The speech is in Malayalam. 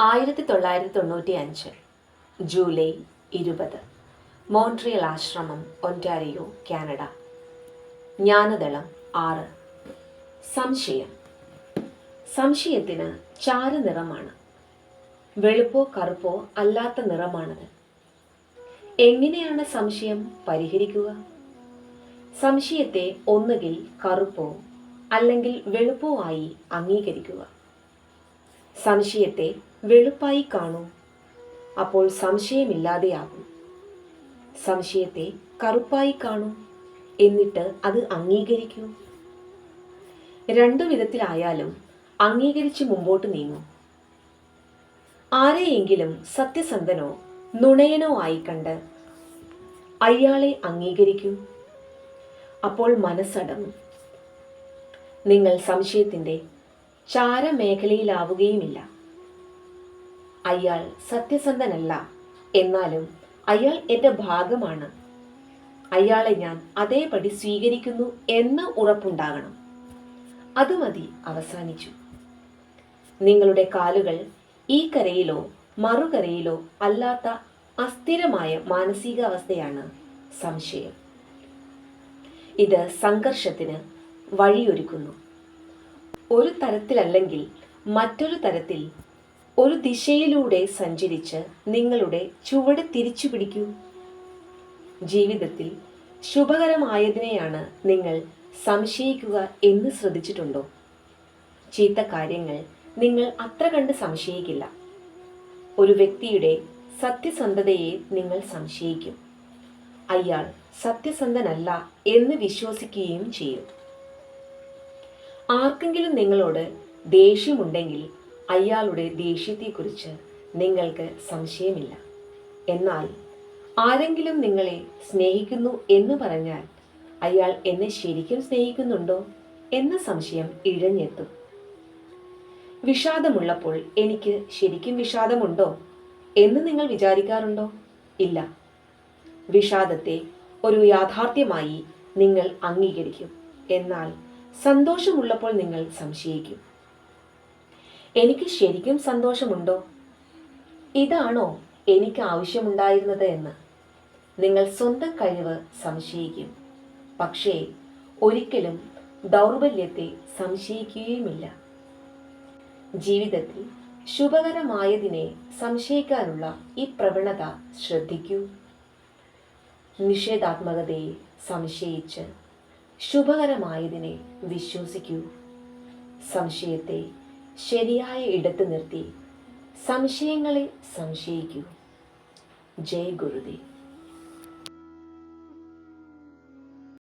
ആയിരത്തി തൊള്ളായിരത്തി തൊണ്ണൂറ്റി അഞ്ച് ജൂലൈ ഇരുപത്. മോൺട്രിയൽ ആശ്രമം ഒന്റാരിയോ കാനഡ. ജ്ഞാനദളം ആറ്. സംശയം. സംശയത്തിന് ചാരനിറമാണ് വെളുപ്പോ കറുപ്പോ അല്ലാത്ത നിറമാണത്. എങ്ങനെയാണ് സംശയം പരിഹരിക്കുക? സംശയത്തെ ഒന്നുകിൽ കറുപ്പോ അല്ലെങ്കിൽ വെളുപ്പോ ആയി അംഗീകരിക്കുക. സംശയത്തെ വെളുപ്പായി കാണൂ. അപ്പോൾ സംശയമില്ലാതെയാകും. സംശയത്തെ കറുപ്പായി കാണൂ. എന്നിട്ട് അത് അംഗീകരിക്കൂ. രണ്ടു വിധത്തിലായാലും അംഗീകരിച്ച് മുമ്പോട്ട് നീങ്ങൂ. ആരെയെങ്കിലും സത്യസന്ധനോ നുണയനോ ആയി കണ്ട് അയാളെ അംഗീകരിക്കൂ. അപ്പോൾ മനസ്സടങ്ങും. നിങ്ങൾ സംശയത്തിന്റെ ചാരമേഖലയിലാവുകയുമില്ല. അയാൾ സത്യസന്ധനല്ല. എന്നാലും അയാൾ എന്റെ ഭാഗമാണ്. അയാളെ ഞാൻ അതേപടി സ്വീകരിക്കുന്നു എന്ന് ഉറപ്പുണ്ടാകണം. അത് മതി അവസാനിച്ചു. നിങ്ങളുടെ കാലുകൾ ഈ കരയിലോ മറുകരയിലോ അല്ലാത്ത അസ്ഥിരമായ മാനസികാവസ്ഥയാണ് സംശയം. ഇത് സംഘർഷത്തിന് വഴിയൊരുക്കുന്നു. ഒരു തരത്തിലല്ലെങ്കിൽ മറ്റൊരു തരത്തിൽ ഒരു ദിശയിലൂടെ സഞ്ചരിച്ച് നിങ്ങളുടെ ചുവട് തിരിച്ചു പിടിക്കൂ. ജീവിതത്തിൽ ശുഭകരമായതിനെയാണ് നിങ്ങൾ സംശയിക്കുക എന്ന് ശ്രദ്ധിച്ചിട്ടുണ്ടോ? ചീത്ത കാര്യങ്ങൾ നിങ്ങൾ അത്ര കണ്ട് സംശയിക്കില്ല. ഒരു വ്യക്തിയുടെ സത്യസന്ധതയെ നിങ്ങൾ സംശയിക്കും. അയാൾ സത്യസന്ധനല്ല എന്ന് വിശ്വസിക്കുകയും ചെയ്യും. ആർക്കെങ്കിലും നിങ്ങളോട് ദേഷ്യമുണ്ടെങ്കിൽ അയാളുടെ ദേഷ്യത്തെക്കുറിച്ച് നിങ്ങൾക്ക് സംശയമില്ല. എന്നാൽ ആരെങ്കിലും നിങ്ങളെ സ്നേഹിക്കുന്നു എന്ന് പറഞ്ഞാൽ അയാൾ എന്നെ ശരിക്കും സ്നേഹിക്കുന്നുണ്ടോ എന്ന സംശയം ഇഴഞ്ഞെത്തും. വിഷാദമുള്ളപ്പോൾ എനിക്ക് ശരിക്കും വിഷാദമുണ്ടോ എന്ന് നിങ്ങൾ വിചാരിക്കാറുണ്ടോ? ഇല്ല. വിഷാദത്തെ ഒരു യാഥാർത്ഥ്യമായി നിങ്ങൾ അംഗീകരിക്കും. എന്നാൽ സന്തോഷമുള്ളപ്പോൾ നിങ്ങൾ സംശയിക്കും. എനിക്ക് ശരിക്കും സന്തോഷമുണ്ടോ? ഇതാണോ എനിക്ക് ആവശ്യമുണ്ടായിരുന്നത് എന്ന്. നിങ്ങൾ സ്വന്തം കഴിവ് സംശയിക്കും. പക്ഷേ ഒരിക്കലും ദൗർബല്യത്തെ സംശയിക്കുകയുമില്ല. ജീവിതത്തിൽ ശുഭകരമായതിനെ സംശയിക്കാനുള്ള ഈ പ്രവണത ശ്രദ്ധിക്കൂ. നിഷേധാത്മകതയെ സംശയിച്ച് ശുഭകരമായതിനെ വിശ്വസിക്കൂ. സംശയത്തെ ശരിയായ ഇടത്ത് നിർത്തി. സംശയങ്ങളെ സംശയിക്കൂ. ജയ ഗുരുദേവ്.